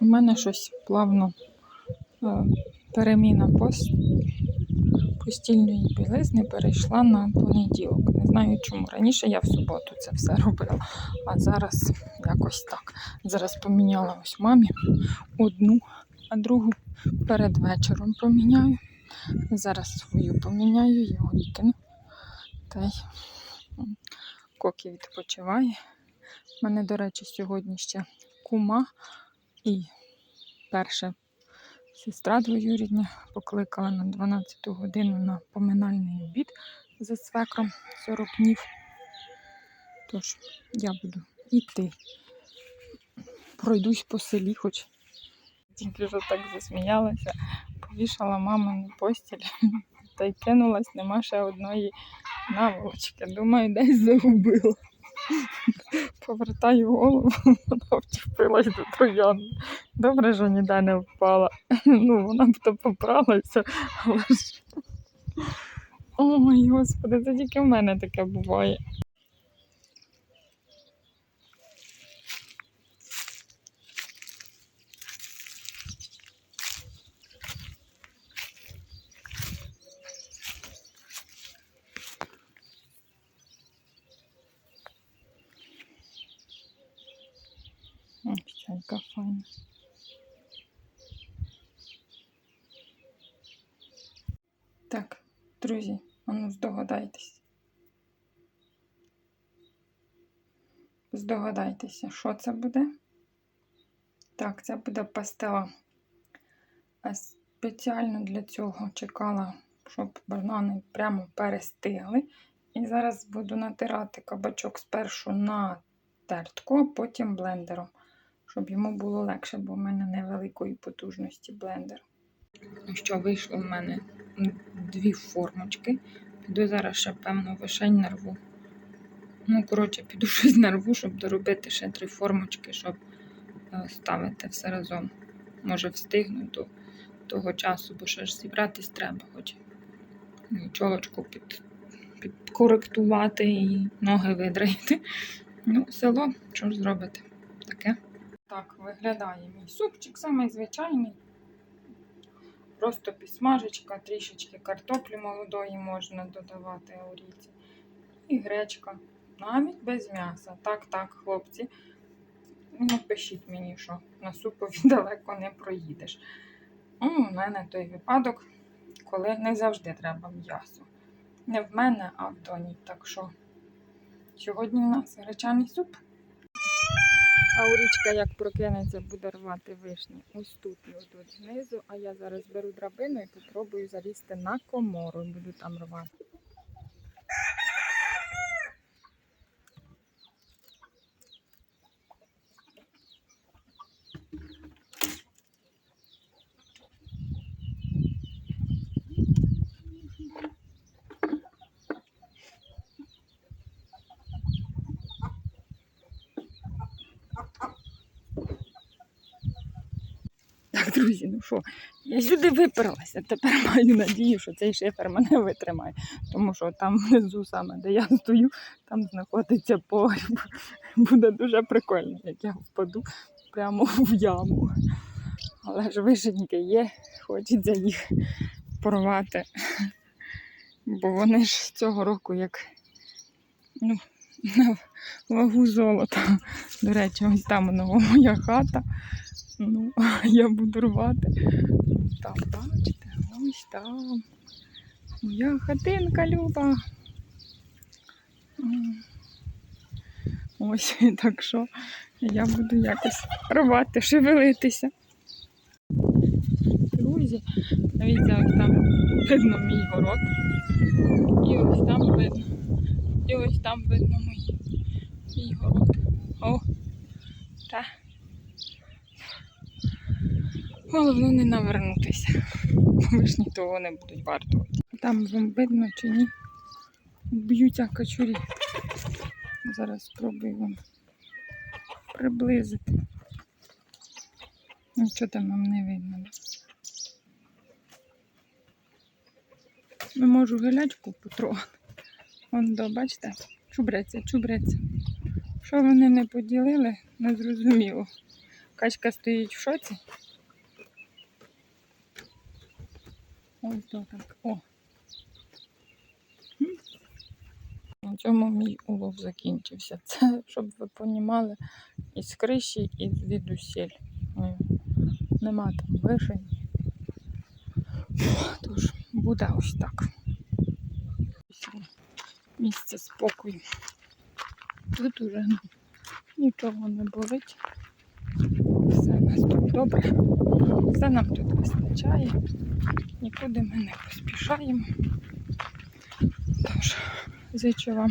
У мене щось плавно е, переміна пост... постільної білизни перейшла на понеділок. Не знаю чому. Раніше я в суботу це все робила, а зараз якось так. Зараз поміняла ось мамі одну, а другу перед вечором поміняю. Зараз свою поміняю, його викину. Та й Кокі відпочиває. У мене, до речі, сьогодні ще кума і перша сестра двоюрідня покликала на 12 годину на поминальний обід за свекром 40 днів. Тож я буду йти. Пройдусь по селі, хоч тільки що так засміялася, повішала мамину постіль та й кинулась, нема ще одної наволочки. Думаю, десь загубила. Повертаю голову, вона вчепилась до троянди. Добре, що ніде не впала. Ну, вона б то попралася, але ж. Ой, господи, це тільки в мене таке буває. Ось чайка файна. Так, друзі, ну здогадайтесь. Здогадайтеся, що це буде? Так, це буде пастила. А спеціально для цього чекала, щоб банани прямо перестигли. І зараз буду натирати кабачок спершу на тертку, а потім блендером, щоб йому було легше, бо в мене невеликої потужності блендер. Ну що, вийшло в мене дві формочки. Піду зараз ще, певно, вишень нарву. Ну, коротше, піду щось нарву, щоб доробити ще три формочки, щоб е, ставити все разом. Може, встигну до того часу, бо ще ж зібратись треба, хоч чолочку під, підкоректувати і ноги видраїти. Ну, село, що ж зробити? Так, виглядає мій супчик, самий звичайний. Просто підсмажечка, трішечки картоплі молодої можна додавати олійці. І гречка. Навіть без м'яса. Так, так, хлопці. Ну, пишіть мені, що на супові далеко не проїдеш. У мене той випадок, коли не завжди треба м'ясо. Не в мене, а в доні. Так що сьогодні в нас гречаний суп. А Урічка, як прокинеться, буде рвати вишні. Ось тут і отут знизу. А я зараз беру драбину і попробую залізти на комору буду там рвати. Друзі, ну що, я сюди виперлася. Тепер маю надію, що цей шифер мене витримає. Тому що там внизу, саме де я стою, там знаходиться погріб. Буде дуже прикольно, як я впаду прямо в яму. Але ж вишеньки є, хочеться їх порвати. Бо вони ж цього року як ну, на вагу золота. До речі, ось там нова моя хата. Ну, я буду рвати. Там, бачите, ось там. Моя хатинка люба. Ось так що я буду якось рвати, шевелитися. Друзі, дивіться, ось там видно мій город. І ось там видно. І ось там видно мій, мій город. О, Головне не навернутися. Вишні того не будуть вартувати. Там вам видно чи ні? Б'ються качурі. Зараз спробую вам приблизити. Нічого там вам не видно. Не можу гелячку потрогати. Вон до, бачите, чубряться, чубряться. Що вони не поділили, не зрозуміло. Качка стоїть в шоці. Ось то так. О. На цьому мій улов закінчився. Це, щоб ви понімали, із криші і звідусіль. Нема там вишень. Тож буде ось так. Місце спокою. Тут уже нічого не болить. Все у нас тут добре. Все нам тут вистачає. Нікуди ми не поспішаємо. Тож, зичу вам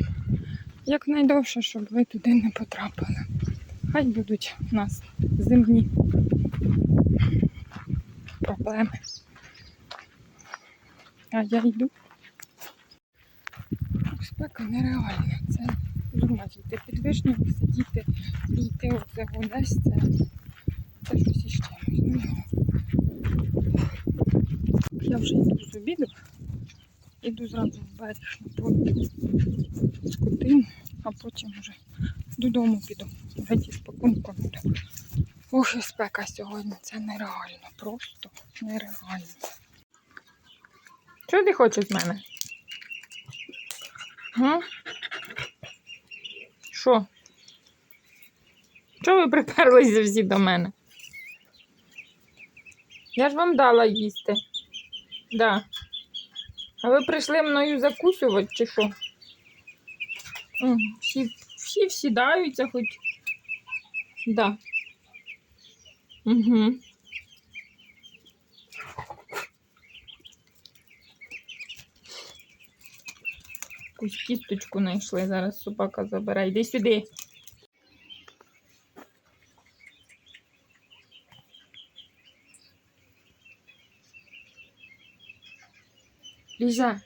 якнайдовше, щоб ви туди не потрапили. Хай будуть у нас земні проблеми. А я йду. Спека нереальна. Це з ума зійти під вишнею, сидіти йти оце десь. Це, це щось іще. Я вже йду з обіду. Іду зразу в берег на полі скотину, а потім вже додому піду. Геть із пакунком. Ох, і спека сьогодні. Це нереально. Просто нереально. Що ти хочеш з мене? Га? Що? Чого ви приперлися всі до мене? Я ж вам дала їсти. Да. А ви прийшли мною закусувати чи що? Всі, всі всідаються хоч. Да. Угу. Якусь кісточку знайшли. Зараз собака забирає. Йди сюди. 你选。